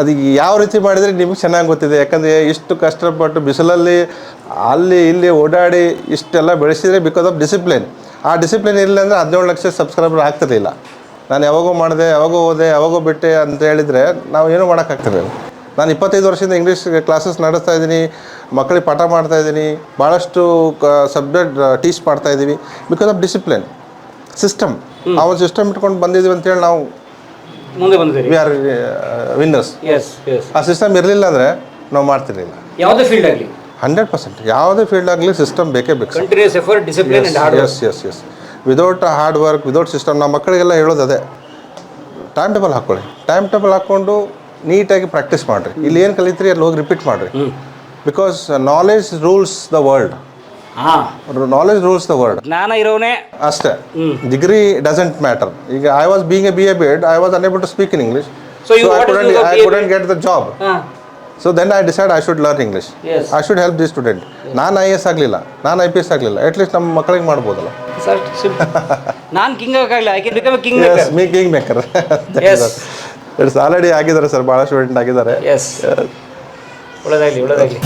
ಅದು ಯಾವ ರೀತಿ ಮಾಡಿದರೆ ನಿಮಗೆ ಚೆನ್ನಾಗಿ ಗೊತ್ತಿದೆ. ಯಾಕಂದರೆ ಇಷ್ಟು ಕಷ್ಟಪಟ್ಟು ಬಿಸಿಲಲ್ಲಿ ಅಲ್ಲಿ ಇಲ್ಲಿ ಓಡಾಡಿ ಇಷ್ಟೆಲ್ಲ ಬೆಳೆಸಿದರೆ ಬಿಕಾಸ್ ಆಫ್ ಡಿಸಿಪ್ಲಿನ್ ಆ ಡಿಸಿಪ್ಲಿನ್ ಇಲ್ಲ ಅಂದರೆ ಹದಿನೇಳು ಲಕ್ಷ ಸಬ್ಸ್ಕ್ರೈಬರ್ ಆಗ್ತಿರಲಿಲ್ಲ ನಾನು ಯಾವಾಗೋ ಮಾಡಿದೆ ಯಾವಾಗೋ ಹೋದೆ ಯಾವಾಗೋ ಬಿಟ್ಟೆ ಅಂತ ಹೇಳಿದರೆ ನಾವು ಏನೂ ಮಾಡೋಕ್ಕಾಗ್ತಿರಲಿಲ್ಲ ನಾನು ಇಪ್ಪತ್ತೈದು ವರ್ಷದಿಂದ ಇಂಗ್ಲೀಷ್ ಕ್ಲಾಸಸ್ ನಡೆಸ್ತಾ ಇದ್ದೀನಿ ಮಕ್ಕಳಿಗೆ ಪಾಠ ಮಾಡ್ತಾ ಇದ್ದೀನಿ ಭಾಳಷ್ಟು ಸಬ್ಜೆಕ್ಟ್ ಟೀಚ್ ಮಾಡ್ತಾ ಇದ್ದೀವಿ. ಬಿಕಾಸ್ ಆಫ್ ಡಿಸಿಪ್ಲಿನ್ ಸಿಸ್ಟಮ್ ಆ ಒಂದು ಸಿಸ್ಟಮ್ ಇಟ್ಕೊಂಡು ಬಂದಿದ್ವಿ ಅಂತೇಳಿ ನಾವು ಮುಂದೆ ಬಂದಿದ್ದೀರಿ. We are winners yes yes ಆ ಸಿಸ್ಟಮ್ ಇರಲಿಲ್ಲ ಅಂದರೆ ನಾವು ಮಾಡ್ತಿರಲಿಲ್ಲ. ಯಾವುದೇ ಫೀಲ್ಡ್ ಆಗಲಿ? ಹಂಡ್ರೆಡ್ ಪರ್ಸೆಂಟ್ ಯಾವುದೇ ಫೀಲ್ಡ್ ಆಗಲಿ ಸಿಸ್ಟಮ್ ಬೇಕೇ ಬೇಕು continuous effort discipline and hard yes yes yes without hard work without system ನಮ್ಮ ಮಕ್ಕಳಿಗೆಲ್ಲ ಹೇಳೋದು ಅದೇ. ಟೈಮ್ ಟೇಬಲ್ ಹಾಕ್ಕೊಳ್ಳಿ ಟೈಮ್ ಟೇಬಲ್ ಹಾಕ್ಕೊಂಡು ನೀಟಾಗಿ ಪ್ರಾಕ್ಟೀಸ್ ಮಾಡಿರಿ. ಇಲ್ಲಿ ಏನು ಕಲಿತ್ರಿ ಅಲ್ಲಿ ಹೋಗಿ ರಿಪೀಟ್ ಮಾಡಿರಿ. Because knowledge rules the world knowledge rules the word ಜ್ಞಾನ ಇರೋನೇ ಅಷ್ಟೇ. ಡಿಗ್ರಿ ಡಸಂಟ್ ಮ್ಯಾಟರ್ ಈಗ I was being a B A B Ed I was unable to speak in English So you I what is couldn't your I BA? Couldn't get the job ಹಾಂ. So then I decide I should learn English Yes. I should help the student ನಾನು I S ಆಗಲಿಲ್ಲ. ನಾನು I P S ಆಗಲಿಲ್ಲ. At least ನಮ್ಮ ಮಕ್ಕಳಿಗೆ ಮಾಡ್ಬೋದಲ್ಲ. Sir ನಾನು king ಆಗಲ್ಲ I can become a king me king maker Yes. It's already ಆಗಿದ್ದಾರೆ ಸರ್ ಭಾಳ ಸ್ಟೂಡೆಂಟ್ ಆಗಿದ್ದಾರೆ. ಎಸ್ ಒಳ್ಳೆದಾಗಲಿ ಒಳ್ಳೇದಾಗಲಿ.